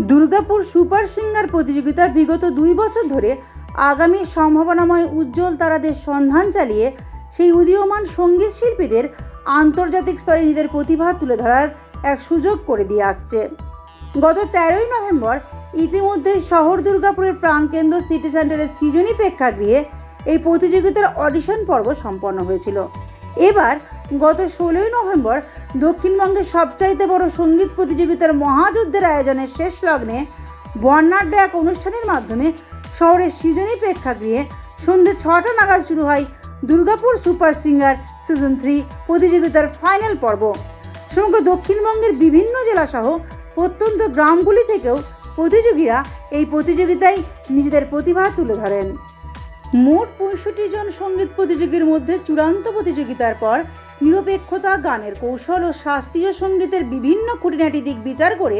Durgapur super singer প্রতিযোগিতা বিগত দুই বছর ধরে আগামী সম্ভাবনাময় উজ্জ্বল তারাদের সন্ধান চালিয়ে সেই উদীয়মান সংগীত শিল্পীদের আন্তর্জাতিক স্তরে নিজেদের প্রতিভা তুলে ধরার এক সুযোগ করে দিয়ে আসছে। গত তেরোই নভেম্বর ইতিমধ্যে শহর দুর্গাপুরের প্রাণকেন্দ্র সিটি সেন্টারের সৃজনী প্রেক্ষাগৃহে এই প্রতিযোগিতার অডিশন পর্ব সম্পন্ন হয়েছিল। এবার গত ষোলোই নভেম্বর দক্ষিণবঙ্গের সবচাইতে বড় সংগীত প্রতিযোগিতার মহাযুদ্ধের আয়োজনের শেষ লগ্নে বর্ণাঢ্য এক অনুষ্ঠানের মাধ্যমে শহরের সৃজনী প্রেক্ষাগৃহে সন্ধ্যে ছটা নাগাদ শুরু হয় Durgapur super singer season three প্রতিযোগিতার ফাইনাল পর্ব। সমগ্র দক্ষিণবঙ্গের বিভিন্ন জেলাসহ প্রত্যন্ত গ্রামগুলি থেকেও প্রতিযোগীরা এই প্রতিযোগিতায় নিজেদের প্রতিভা তুলে ধরেন। মোট পঁয়ষট্টি জন সংগীত প্রতিযোগীর মধ্যে চূড়ান্ত প্রতিযোগিতার পর নিরপেক্ষতা, গানের কৌশল ও শাস্ত্রীয় সঙ্গীতের বিভিন্ন খুঁটিনাটি দিক বিচার করে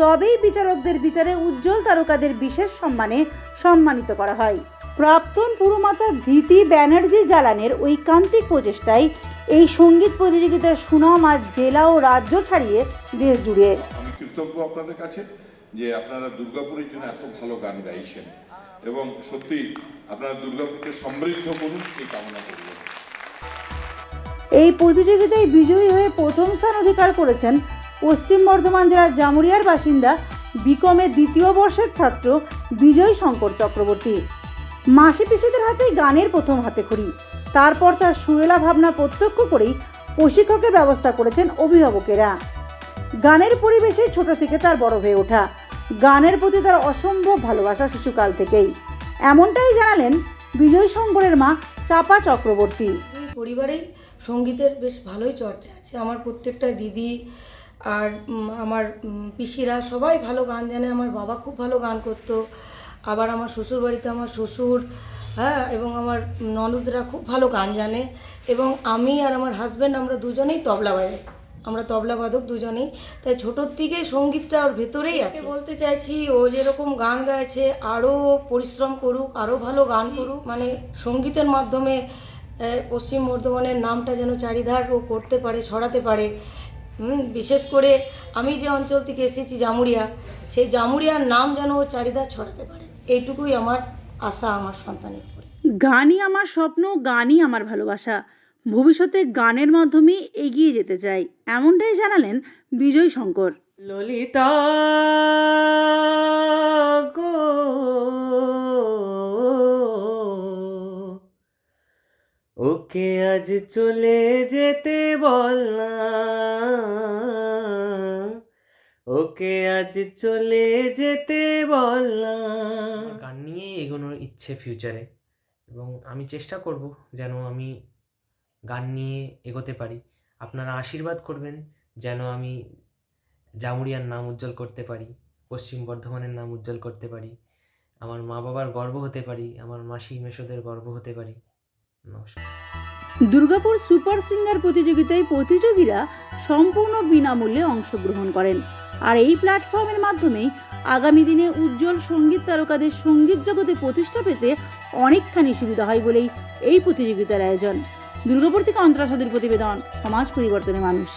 তবেই বিচারকদের বিচারে উজ্জ্বল তারকাদের বিশেষ সম্মানে সম্মানিত করা হয়। প্রাক্তন পুরমাতা ধৃতি ব্যানার্জি জালানের ঐকান্তিক প্রচেষ্টায় এই সংগীত প্রতিযোগিতার সুনাম আজ জেলা ও রাজ্য ছাড়িয়ে দেশ জুড়ে। কৃতজ্ঞ আপনাদের কাছে যে আপনারা দুর্গাপুরের জন্য এত ভালো গান গাইছেন এবং সত্যি আপনারা দুর্গাপুরকে সমৃদ্ধ করুন এই কামনা করব এই প্রতিযোগিতায় বিজয়ী হয়ে প্রথম স্থান অধিকার করেছেন পশ্চিম বর্ধমান জেলার জামুরিয়ার বাসিন্দা বিকমের দ্বিতীয় বর্ষের ছাত্র বিজয় শঙ্কর চক্রবর্তী। মাসি পিসিদের হাতেই গানের প্রথম হাতে হাতেখড়ি তারপর তার সুরেলা ভাবনা প্রত্যক্ষ করেই প্রশিক্ষকের ব্যবস্থা করেছেন অভিভাবকেরা। গানের পরিবেশে ছোট থেকে তার বড় হয়ে ওঠা। গানের প্রতি তার অসম্ভব ভালোবাসা শিশুকাল থেকেই। এমনটাই জানালেন বিজয় শঙ্করের মা চাপা চক্রবর্তী। পরিবারেই সঙ্গীতের বেশ ভালোই চর্চা আছে। আমার প্রত্যেকটা দিদি আর আমার পিসিরা সবাই ভালো গান জানে। আমার বাবা খুব ভালো গান করতো। আবার আমার শ্বশুর বাড়িতে আমার শ্বশুর হ্যাঁ এবং আমার ননদরা খুব ভালো গান জানে। এবং আমি আর আমার হাজব্যান্ড আমরা দুজনেই তবলা বাজাই। আমরা তবলা বাদক দুজনেই। তাই ছোটোর থেকে সঙ্গীতটা ওর ভেতরেই আছে। বলতে চাইছি ও যেরকম গান গাইছে আরও পরিশ্রম করুক আরও ভালো গান করুক মানে সঙ্গীতের মাধ্যমে পশ্চিম বর্ধমানের নামটা যেন চারিধার ও করতে পারে ছড়াতে পারে। বিশেষ করে আমি যে অঞ্চল থেকে এসেছি জামুরিয়া সেই জামুরিয়ার নাম যেন ও চারিধার ছড়াতে পারে। এইটুকুই আমার আশা আমার সন্তানের উপরে। গানই আমার স্বপ্ন গানই আমার ভালোবাসা। ভবিষ্যতে গানের মাধ্যমে এগিয়ে যেতে চাই এমনটাই জানালেন বিজয় শঙ্কর ললিতা ওকে আজ চলে যেতে বল না ওকে আজ চলে যেতে বল না গান নিয়ে এগোনোর ইচ্ছে ফিউচারে এবং আমি চেষ্টা করব যেন আমি গান নিয়ে এগোতে পারি। আপনারা আশীর্বাদ করবেন যেন আমি জামুরিয়ার নাম উজ্জ্বল করতে পারি, পশ্চিম বর্ধমানের নাম উজ্জ্বল করতে পারি, আমার মা বাবার গর্ব হতে পারি, আমার মাসি মেশোদের গর্ব হতে পারি। দুর্গাপুর সুপার সিঙ্গার প্রতিযোগিতায় প্রতিযোগীরা সম্পূর্ণ বিনামূল্যে অংশগ্রহণ করেন। আর এই প্ল্যাটফর্মের মাধ্যমেই আগামী দিনে উজ্জ্বল সংগীত তারকাদের সংগীত জগতে প্রতিষ্ঠা পেতে অনেকখানি সুবিধা হয় বলেই এই প্রতিযোগিতার আয়োজন। দুর্গাপুর থেকে অন্তরাসাদের প্রতিবেদন, সমাজ পরিবর্তনের মানুষ।